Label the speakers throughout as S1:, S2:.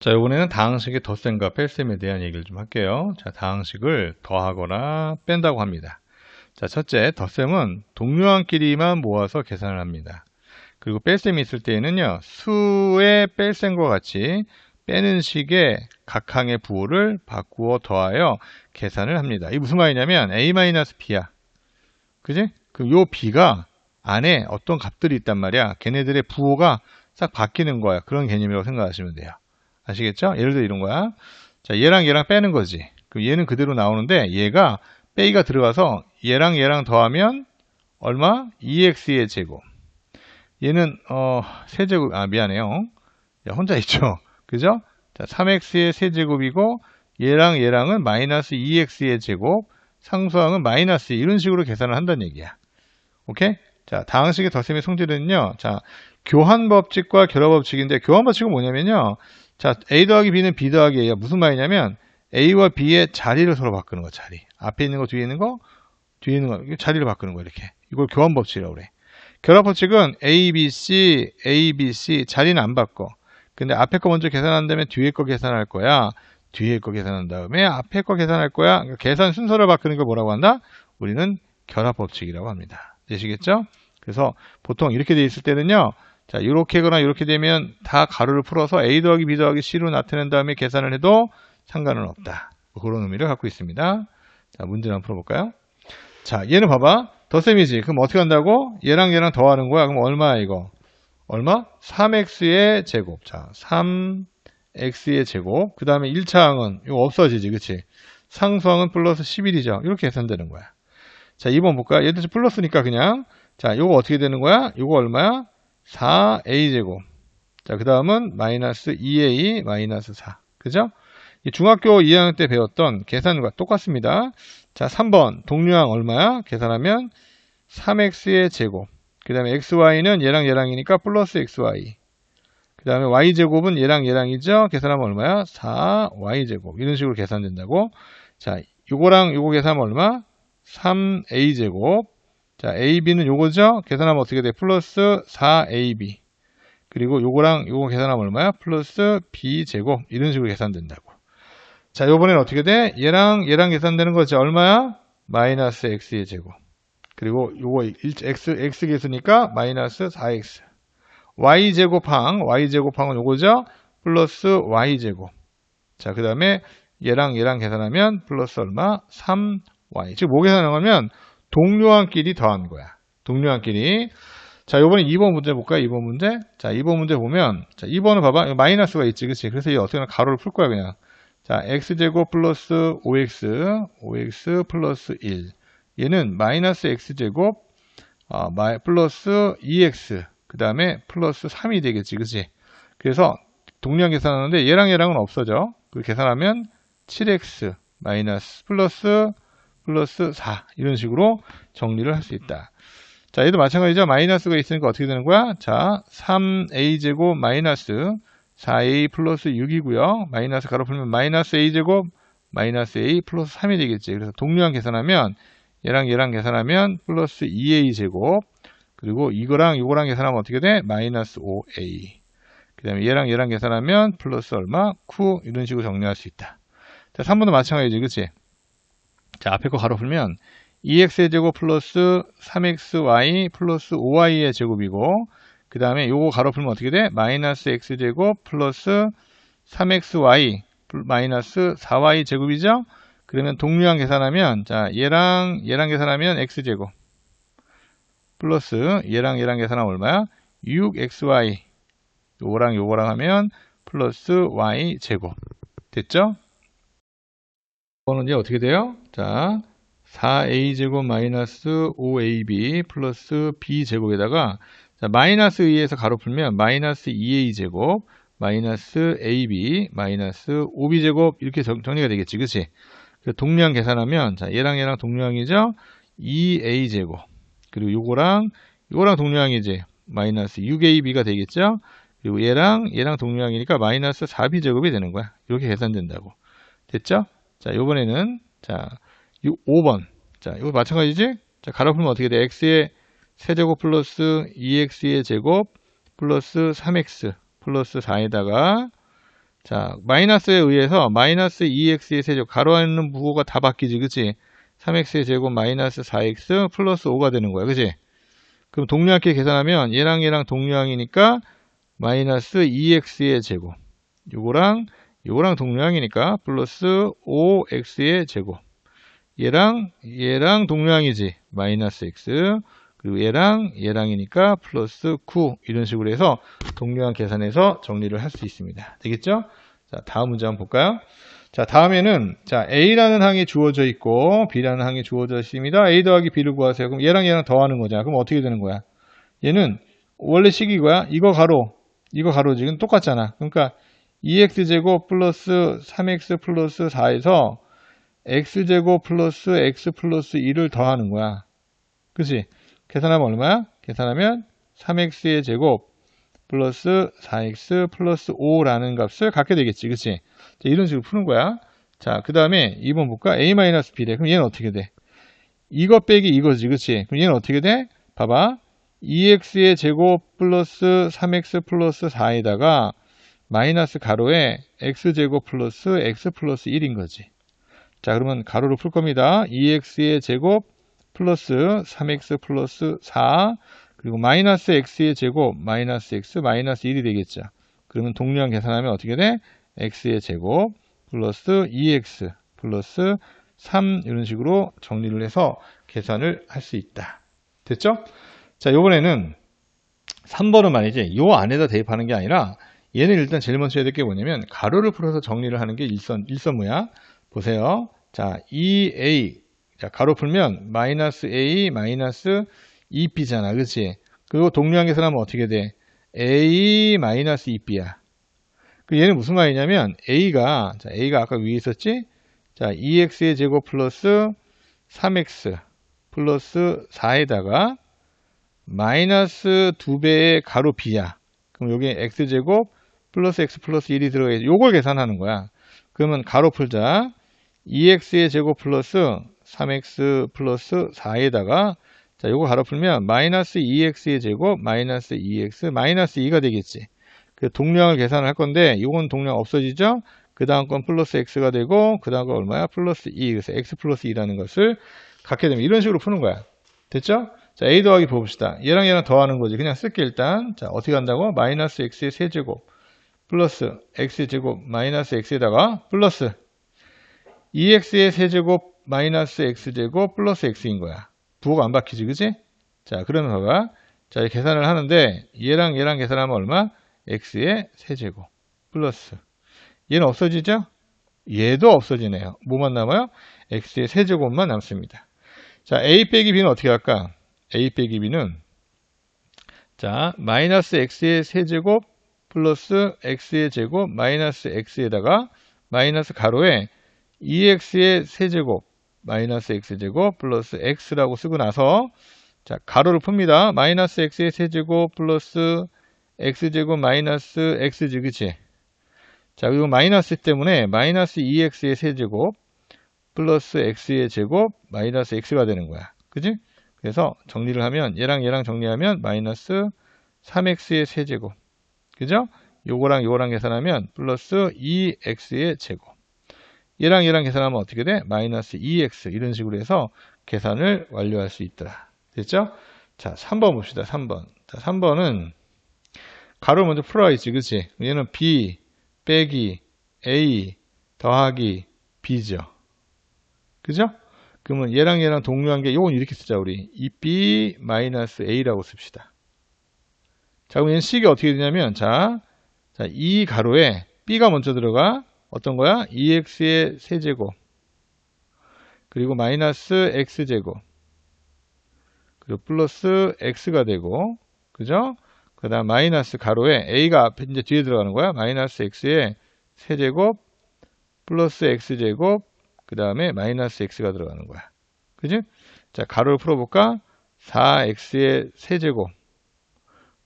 S1: 자, 이번에는 다항식의 덧셈과 뺄셈에 대한 얘기를 좀 할게요. 자, 다항식을 더하거나 뺀다고 합니다. 자, 첫째, 덧셈은 동료항끼리만 모아서 계산을 합니다. 그리고 뺄셈이 있을 때에는요, 수의 뺄셈과 같이 빼는 식의 각 항의 부호를 바꾸어 더하여 계산을 합니다. 이게 무슨 말이냐면 a-b야. 그지? 그럼 요 b가 안에 어떤 값들이 있단 말이야. 걔네들의 부호가 싹 바뀌는 거야. 그런 개념이라고 생각하시면 돼요. 아시겠죠? 예를 들어 이런 거야. 자, 얘랑 얘랑 빼는 거지. 그럼 얘는 그대로 나오는데 얘가 빼기가 들어가서 얘랑 얘랑 더하면 얼마? 2x의 제곱. 얘는 어 세제곱 아 미안해요. 야, 혼자 있죠. 그죠? 자, 3x의 세제곱이고 얘랑 얘랑은 마이너스 2x의 제곱, 상수항은 마이너스 이런 식으로 계산을 한다는 얘기야. 오케이? 자, 다항식의 덧셈의 성질은요. 자, 교환 법칙과 결합 법칙인데 교환 법칙은 뭐냐면요. 자, A 더하기 B는 B 더하기 A야. 무슨 말이냐면 A와 B의 자리를 서로 바꾸는 거, 자리. 앞에 있는 거, 뒤에 있는 거, 뒤에 있는 거, 자리를 바꾸는 거, 이렇게. 이걸 교환 법칙이라고 그래. 결합 법칙은 A, B, C, A, B, C 자리는 안 바꿔. 근데 앞에 거 먼저 계산한 다음에 뒤에 거 계산할 거야. 뒤에 거 계산한 다음에 앞에 거 계산할 거야. 그러니까 계산 순서를 바꾸는 걸 뭐라고 한다? 우리는 결합 법칙이라고 합니다. 되시겠죠? 그래서 보통 이렇게 돼 있을 때는요. 자, 이렇게 거나 이렇게 되면 다 가로를 풀어서 A 더하기 B 더하기 C로 나타낸 다음에 계산을 해도 상관은 없다. 뭐 그런 의미를 갖고 있습니다. 자, 문제를 한번 풀어볼까요? 자, 얘는 봐봐. 덧셈이지. 그럼 어떻게 한다고? 얘랑 얘랑 더하는 거야. 그럼 얼마야, 이거? 얼마? 3x의 제곱. 자, 3x의 제곱. 그 다음에 1차 항은 이거 없어지지. 그치? 상수항은 플러스 11이죠. 이렇게 계산되는 거야. 자, 2번 볼까? 얘도 플러스니까 그냥. 자, 이거 어떻게 되는 거야? 이거 얼마야? 4a제곱. 자, 그 다음은 마이너스 2a 마이너스 4. 그죠? 중학교 2학년 때 배웠던 계산과 똑같습니다. 자, 3번 동류항 얼마야? 계산하면 3x의 제곱. 그 다음에 xy는 얘랑 얘랑이니까 플러스 xy. 그 다음에 y제곱은 얘랑 얘랑이죠? 계산하면 얼마야? 4y제곱. 이런 식으로 계산된다고. 자, 요거랑 요거 계산하면 얼마? 3a제곱. 자, AB는 요거죠? 계산하면 어떻게 돼? 플러스 4AB. 그리고 요거랑 요거 계산하면 얼마야? 플러스 B제곱. 이런 식으로 계산된다고. 자, 요번에는 어떻게 돼? 얘랑 얘랑 계산되는 거지. 얼마야? 마이너스 X의 제곱. 그리고 요거 X, X 계수니까 마이너스 4X. Y제곱항, Y제곱항은 요거죠? 플러스 Y제곱. 자, 그 다음에 얘랑 얘랑 계산하면 플러스 얼마? 3Y. 즉, 뭐 계산하면 동료한끼리 더한 거야. 동료한끼리. 자, 요번에 2번 문제 볼까요? 2번 문제. 자, 2번 문제 보면, 자, 2번은 봐봐. 마이너스가 있지, 그치? 그래서 이 어떻게 하면 가로를 풀 거야, 그냥. 자, x제곱 플러스 5x, 5x 플러스 1. 얘는 마이너스 x제곱, 어, 마이, 플러스 2x, 그 다음에 플러스 3이 되겠지, 그치? 그래서 동량 계산하는데 얘랑 얘랑은 없어져. 그 계산하면 7x 마이너스 플러스 플러스 4 이런 식으로 정리를 할 수 있다. 자, 얘도 마찬가지죠. 마이너스가 있으니까 어떻게 되는 거야? 자, 3a제곱 마이너스 4a 플러스 6이고요. 마이너스 가로 풀면 마이너스 a제곱 마이너스 a 플러스 3이 되겠지. 그래서 동류항 계산하면 얘랑 얘랑 계산하면 플러스 2a제곱 그리고 이거랑 이거랑 계산하면 어떻게 돼? 마이너스 5a 그 다음에 얘랑 얘랑 계산하면 플러스 얼마? 9 이런 식으로 정리할 수 있다. 자, 3번도 마찬가지지. 그치? 자, 앞에 거 가로 풀면 2x의 제곱 플러스 3xy 플러스 5y의 제곱이고 그 다음에 요거 가로 풀면 어떻게 돼? 마이너스 x제곱 플러스 3xy 마이너스 4y 제곱이죠? 그러면 동류항 계산하면 자 얘랑 얘랑 계산하면 x제곱 플러스 얘랑 얘랑 계산하면 얼마야? 6xy 요거랑 요거랑 하면 플러스 y 제곱 됐죠? 이제 어떻게 돼요? 자, 4a제곱 마이너스 5ab 플러스 b제곱에다가 자, 마이너스 2에서 가로 풀면 마이너스 2a제곱 마이너스 ab 마이너스 5b제곱 이렇게 정, 리가 되겠지 그치? 동량 계산하면 자 얘랑 얘랑 동량이죠? 2a제곱. 그리고 요거랑 요거랑 동량이지 마이너스 6ab가 되겠죠? 그리고 얘랑 얘랑 동량이니까 마이너스 4b제곱이 되는 거야. 이렇게 계산된다고. 됐죠 자, 요번에는, 자, 5번. 자, 이거 마찬가지지? 자, 가로 풀면 어떻게 돼? x의 세제곱 플러스 2x의 제곱 플러스 3x 플러스 4에다가 자, 마이너스에 의해서 마이너스 2x의 세제곱 가로 안에 있는 부호가 다 바뀌지, 그치? 3x의 제곱 마이너스 4x 플러스 5가 되는 거야, 그치? 그럼 동류항끼리 계산하면 얘랑 얘랑 동류항이니까 마이너스 2x의 제곱 요거랑 요거랑 동류항이니까 플러스 5x의 제곱 얘랑 얘랑 동류항이지 마이너스 x 그리고 얘랑 얘랑이니까 플러스 9 이런 식으로 해서 동류항 계산해서 정리를 할 수 있습니다. 되겠죠? 자 다음 문제 한번 볼까요? 자 다음에는 자 A라는 항이 주어져 있고 B라는 항이 주어져 있습니다. A 더하기 B를 구하세요. 그럼 얘랑 얘랑 더하는 거잖아. 그럼 어떻게 되는 거야? 얘는 원래 식이 거야. 이거 가로 이거 가로 지금 똑같잖아. 그러니까 2x제곱 플러스 3x 플러스 4에서 x제곱 플러스 x 플러스 2를 더하는 거야. 그치? 계산하면 얼마야? 계산하면 3x의 제곱 플러스 4x 플러스 5라는 값을 갖게 되겠지. 그치? 자, 이런 식으로 푸는 거야. 자, 그 다음에 2번 볼까? a-b래. 그럼 얘는 어떻게 돼? 이거 빼기 이거지. 그치? 그럼 얘는 어떻게 돼? 봐봐. 2x의 제곱 플러스 3x 플러스 4에다가 마이너스 가로에 x제곱 플러스 x 플러스 1인 거지. 자 그러면 가로로 풀 겁니다. 2x의 제곱 플러스 3x 플러스 4 그리고 마이너스 x의 제곱 마이너스 x 마이너스 1이 되겠죠. 그러면 동류항 계산하면 어떻게 돼? x의 제곱 플러스 2x 플러스 3 이런 식으로 정리를 해서 계산을 할 수 있다. 됐죠? 자, 요번에는 3번은 말이지, 요 안에다 대입하는 게 아니라, 얘는 일단 제일 먼저 해야 될 게 뭐냐면, 가로를 풀어서 정리를 하는 게 일선, 일선무야. 보세요. 자, 2a. 자, 가로 풀면, 마이너스 a, 마이너스 2b잖아. 그치? 그리고 동류항 계산하면 어떻게 돼? a, 마이너스 2b야. 그 얘는 무슨 말이냐면, a가, 자, a가 아까 위에 있었지? 자, 2x의 제곱 플러스 3x 플러스 4에다가 마이너스 2배의 가로 b야. 그럼 여기 x제곱 플러스 x 플러스 1이 들어가 있어. 요걸 계산하는 거야. 그러면 가로 풀자. 2x의 제곱 플러스 3x 플러스 4에다가 자, 요거 가로 풀면 마이너스 2x의 제곱 마이너스 2x 마이너스 2가 되겠지. 그 동량을 계산을 할 건데 요건 동량 없어지죠? 그 다음 건 플러스 x가 되고 그 다음 건 얼마야? 플러스 2. 그래서 x 플러스 2라는 것을 갖게 되면 이런 식으로 푸는 거야. 됐죠? 자, a 더하기 봅시다. 얘랑 얘랑 더하는 거지. 그냥 쓸게 일단. 자, 어떻게 한다고? 마이너스 x의 세제곱 플러스 x제곱 마이너스 x에다가 플러스 2x의 세제곱 마이너스 x제곱 플러스 x인 거야. 부호가 안 바뀌지, 그지? 자, 그러면 봐봐. 자, 계산을 하는데 얘랑 얘랑 계산하면 얼마? x의 세제곱 플러스 얘는 없어지죠? 얘도 없어지네요. 뭐만 남아요? x의 세제곱만 남습니다. 자, a 빼기 b는 어떻게 할까? a 빼기 b는 자 마이너스 x의 세제곱 플러스 x의 제곱 마이너스 x에다가 마이너스 가로에 2x의 세제곱 마이너스 x제곱 플러스 x라고 쓰고 나서 자 가로를 풉니다. 마이너스 x의 세제곱 플러스 x제곱 마이너스 x지 그치? 자 그리고 마이너스 때문에 마이너스 2x의 세제곱 플러스 x의 제곱 마이너스 x가 되는 거야. 그지? 그래서 정리를 하면 얘랑 얘랑 정리하면 마이너스 3x의 세제곱 그죠? 요거랑 요거랑 계산하면 플러스 2x의 제곱 얘랑 얘랑 계산하면 어떻게 돼? 마이너스 2x 이런 식으로 해서 계산을 완료할 수 있더라 됐죠? 자 3번 봅시다 3번 자 3번은 가로 먼저 풀어야지 그치? 얘는 b 빼기 a 더하기 b죠 그죠? 그러면 얘랑 얘랑 동류한 게 요건 이렇게 쓰자 우리 2b-a라고 씁시다. 자 그럼 얘는 식이 어떻게 되냐면 자, 자, 이 가로에 b가 먼저 들어가 어떤 거야? 2x의 세제곱 그리고 마이너스 x제곱 그리고 플러스 x가 되고 그죠? 그 다음 마이너스 가로에 a가 앞에 이제 뒤에 들어가는 거야 마이너스 x의 세제곱 플러스 x제곱 그 다음에 마이너스 x가 들어가는 거야. 그지? 자, 가로를 풀어볼까? 4x의 세제곱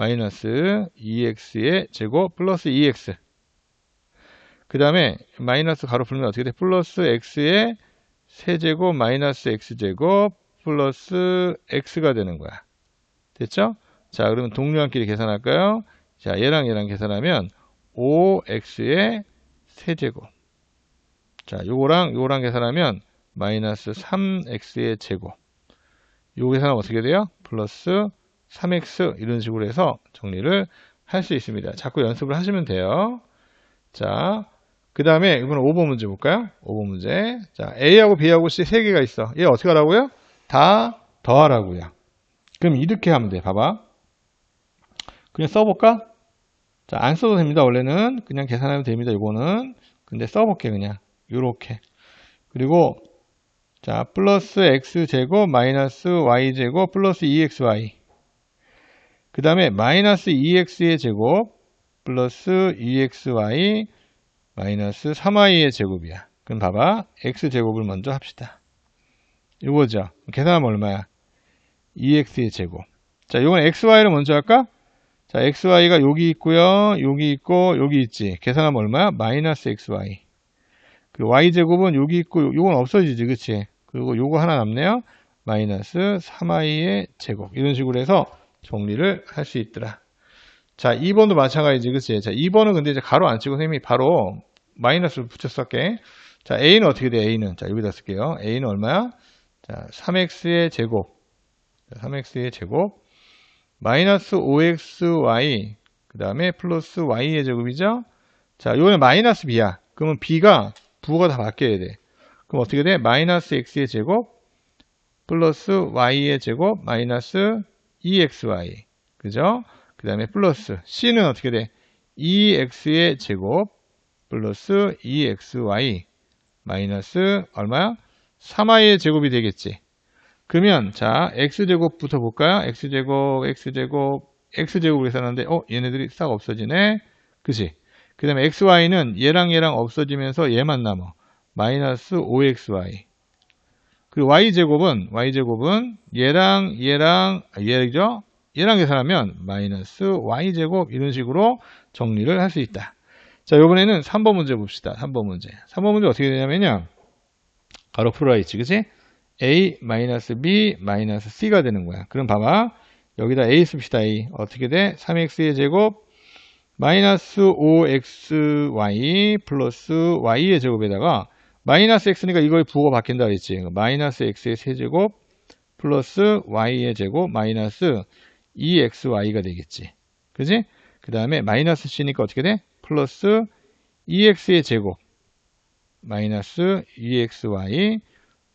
S1: 마이너스 2x의 제곱 플러스 2x 그 다음에 마이너스 가로 풀면 어떻게 돼? 플러스 x의 세제곱 마이너스 x제곱 플러스 x가 되는 거야. 됐죠? 자, 그러면 동류한끼리 계산할까요? 자, 얘랑 얘랑 계산하면 5x의 세제곱. 자, 요거랑 요거랑 계산하면 마이너스 3x의 제곱. 요 계산은 어떻게 돼요? 플러스 3x 이런 식으로 해서 정리를 할 수 있습니다. 자꾸 연습을 하시면 돼요. 자, 그 다음에 이번엔 5번 문제 볼까요? 5번 문제. 자, A하고 B하고 C 세 개가 있어. 얘 어떻게 하라고요? 다 더하라고요. 그럼 이렇게 하면 돼. 봐봐. 그냥 써볼까? 자, 안 써도 됩니다. 원래는 그냥 계산하면 됩니다. 이거는. 근데 써볼게 그냥. 요렇게. 그리고 자, 플러스 x제곱 마이너스 y제곱 플러스 2xy. 그 다음에 마이너스 2x의 제곱 플러스 2xy 마이너스 3y의 제곱이야. 그럼 봐봐. x제곱을 먼저 합시다. 이거죠. 계산하면 얼마야? 2x의 제곱. 자, 이건 xy를 먼저 할까? 자, xy가 여기 있고요. 여기 있고 여기 있지. 계산하면 얼마야? 마이너스 xy. 그 y제곱은 여기 있고 요건 없어지지. 그치? 그리고 요거 하나 남네요. 마이너스 3y의 제곱. 이런 식으로 해서 정리를 할 수 있더라. 자, 2번도 마찬가지지. 그치? 자, 2번은 근데 이제 가로 안 치고 선생님이 바로 마이너스를 붙였어 할게. 자, a는 어떻게 돼? a는. 자, 여기다 쓸게요. a는 얼마야? 자, 3x의 제곱. 3x의 제곱. 마이너스 5xy. 그 다음에 플러스 y의 제곱이죠? 자, 요거는 마이너스 b야. 그러면 b가 부호가 다 바뀌어야 돼. 그럼 어떻게 돼? 마이너스 x의 제곱 플러스 y의 제곱 마이너스 2xy. 그죠? 그 다음에 플러스 c는 어떻게 돼? 2x의 제곱 플러스 2xy 마이너스 얼마야? 3y의 제곱이 되겠지. 그러면 자 x제곱부터 볼까요? x제곱, x제곱, x제곱을 계산하는데 어 얘네들이 싹 없어지네. 그치? 그 다음에 xy는 얘랑 얘랑 없어지면서 얘만 남아. 마이너스 5xy. 그리고 y제곱은 y제곱은 얘랑 얘랑 아, 얘죠? 얘랑 계산하면 마이너스 y제곱 이런 식으로 정리를 할 수 있다. 자, 이번에는 3번 문제 봅시다. 3번 문제. 3번 문제 어떻게 되냐면요. 가로 풀어라 있지, 그치? a 마이너스 b 마이너스 c가 되는 거야. 그럼 봐봐. 여기다 a 씁시다, a. 어떻게 돼? 3x의 제곱 마이너스 5xy 플러스 y의 제곱에다가 마이너스 x니까 이거의 부호가 바뀐다 그랬지. 그러니까 마이너스 x의 세제곱 플러스 y의 제곱 마이너스 2xy가 되겠지. 그지? 그 다음에 마이너스 c니까 어떻게 돼? 플러스 2x의 제곱 마이너스 2xy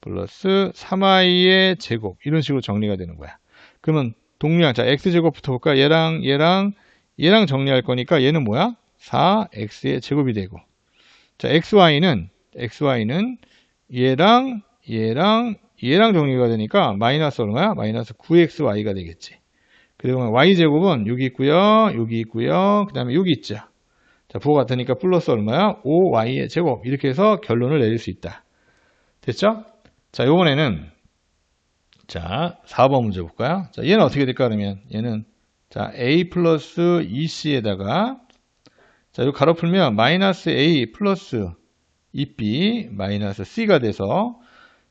S1: 플러스 3y의 제곱 이런 식으로 정리가 되는 거야. 그러면 동량 자 x제곱부터 볼까? 얘랑 얘랑 얘랑 정리할 거니까 얘는 뭐야? 4x의 제곱이 되고 자 xy는 xy는 얘랑 얘랑 얘랑 정리가 되니까 마이너스 얼마야? 마이너스 9xy가 되겠지. 그리고 y제곱은 여기 있고요. 여기 있고요. 그 다음에 여기 있죠. 자, 부호 같으니까 플러스 얼마야? 5y의 제곱. 이렇게 해서 결론을 내릴 수 있다. 됐죠? 자, 요번에는 자, 4번 문제 볼까요? 자, 얘는 어떻게 될까 그러면 얘는 자, a 플러스 2c에다가 자, 이 가로 풀면 마이너스 a 플러스 2b 마이너스 c가 돼서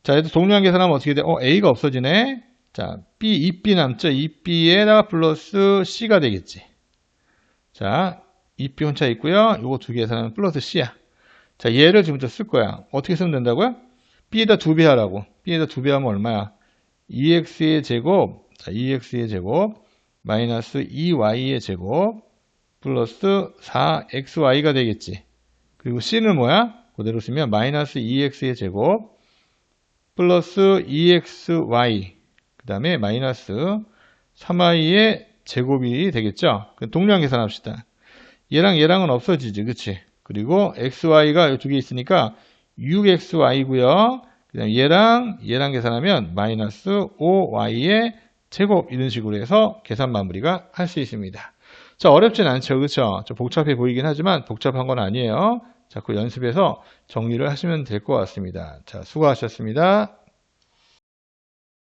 S1: 자, 얘도 동일한 계산하면 어떻게 돼? 어, a가 없어지네. 자, b, 2b 남죠? 2b에다가 플러스 c가 되겠지. 자, 2b 혼자 있고요. 요거 두 개 계산하면 플러스 c야. 자, 얘를 지금부터 쓸 거야. 어떻게 쓰면 된다고요? b에다 두 배 하라고. b에다 두 배 하면 얼마야? 2x의 제곱, 자, 2x의 제곱, 마이너스 2y의 제곱, 플러스 4xy가 되겠지. 그리고 c는 뭐야? 그대로 쓰면 마이너스 2x의 제곱 플러스 2xy 그 다음에 마이너스 3y의 제곱이 되겠죠. 동량 계산합시다. 얘랑 얘랑은 없어지지. 그치? 그리고 xy가 두개 있으니까 6xy고요. 그 다음에 얘랑 얘랑 계산하면 마이너스 5y의 제곱 이런 식으로 해서 계산 마무리가 할 수 있습니다. 자 어렵진 않죠. 그쵸? 좀 복잡해 보이긴 하지만 복잡한 건 아니에요. 자꾸 연습해서 정리를 하시면 될 것 같습니다. 자, 수고하셨습니다.